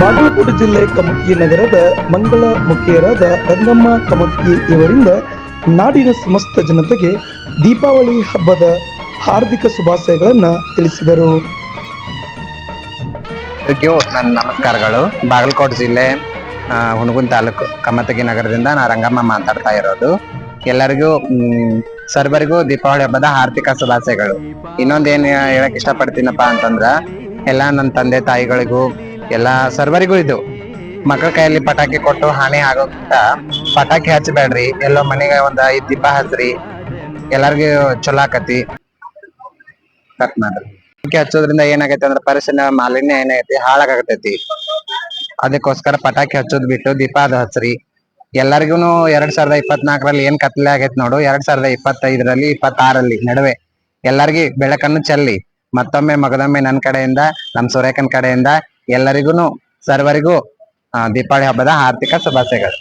ಬಾಗಲಕೋಟೆ ಜಿಲ್ಲೆ ಕಮಕಿ ನಗರದ ಮಂಗಳ ಮುಖಿಯರಾದ ರಂಗಮ್ಮ ಕಮಕಿ ಇವರಿಂದ ನಾಡಿನ ಸಮಸ್ತ ಜನತೆಗೆ ದೀಪಾವಳಿ ಹಬ್ಬದ ಹಾರ್ದಿಕ ಶುಭಾಶಯಗಳನ್ನು ತಿಳಿಸಿದರು. ನನ್ನ ನಮಸ್ಕಾರಗಳು. ಬಾಗಲಕೋಟೆ ಜಿಲ್ಲೆ ಹುಣಗುನ್ ತಾಲೂಕು ಕಮತಗಿ ನಗರದಿಂದ ನಾ ರಂಗಮ್ಮ ಮಾತಾಡ್ತಾ ಇರೋದು. ಎಲ್ಲರಿಗೂ ಸರ್ವರಿಗೂ ದೀಪಾವಳಿ ಹಬ್ಬದ ಹಾರ್ದಿಕ ಶುಭಾಶಯಗಳು. ಇನ್ನೊಂದೇನು ಹೇಳಕ್ ಇಷ್ಟಪಡ್ತೀನಪ್ಪ ಅಂತಂದ್ರ, ಎಲ್ಲ ನನ್ನ ತಂದೆ ತಾಯಿಗಳಿಗೂ ಎಲ್ಲಾ ಸರ್ವರಿಗೂ ಇದು. ಮಕ್ಕಳ ಕೈಯಲ್ಲಿ ಪಟಾಕಿ ಕೊಟ್ಟು ಹಾನಿ ಆಗೋಕ್ಕಿಂತ ಪಟಾಕಿ ಹಚ್ಚಬೇಡ್ರಿ. ಎಲ್ಲೋ ಮನೆಗೆ ಒಂದ್ ಐದ್ ದೀಪ ಹಚ್ಚ್ರಿ ಎಲ್ಲರಿಗೂ ಚಲೋ ಆಕತಿ. ಪಟಾಕಿ ಹಚ್ಚೋದ್ರಿಂದ ಏನಾಗೈತೆ ಅಂದ್ರೆ ಪರಿಸರ ಮಾಲಿನ್ಯ ಏನಾಗೈತಿ ಹಾಳಾಗತೈತಿ ಅದಕ್ಕೋಸ್ಕರ ಪಟಾಕಿ ಹಚ್ಚೋದ್ ಬಿಟ್ಟು ದೀಪ ಅದು ಹಚ್ಚ್ರಿ ಎಲ್ಲರಿಗೂನು ಎರಡ್ ಸಾವಿರದ ಇಪ್ಪತ್ನಾಲ್ಕರಲ್ಲಿ ಏನ್ ಕತ್ಲೆ ಆಗೈತ್ ನೋಡು. ಎರಡ್ ಸಾವಿರದ ಇಪ್ಪತ್ತೈದರಲ್ಲಿ, ಇಪ್ಪತ್ತಾರಲ್ಲಿ ನಡುವೆ ಎಲ್ಲರಿಗೂ ಬೆಳಕನ್ನು ಚೆಲ್ಲಿ. ಮತ್ತೊಮ್ಮೆ ಮಗದೊಮ್ಮೆ ನನ್ನ ಕಡೆಯಿಂದ, ನಮ್ ಸುರೇಖನ್ ಕಡೆಯಿಂದ ಎಲ್ಲರಿಗೂನು ಸರ್ವರಿಗೂ ದೀಪಾವಳಿ ಹಬ್ಬದ ಆರ್ಥಿಕ ಶುಭಾಶಯಗಳು.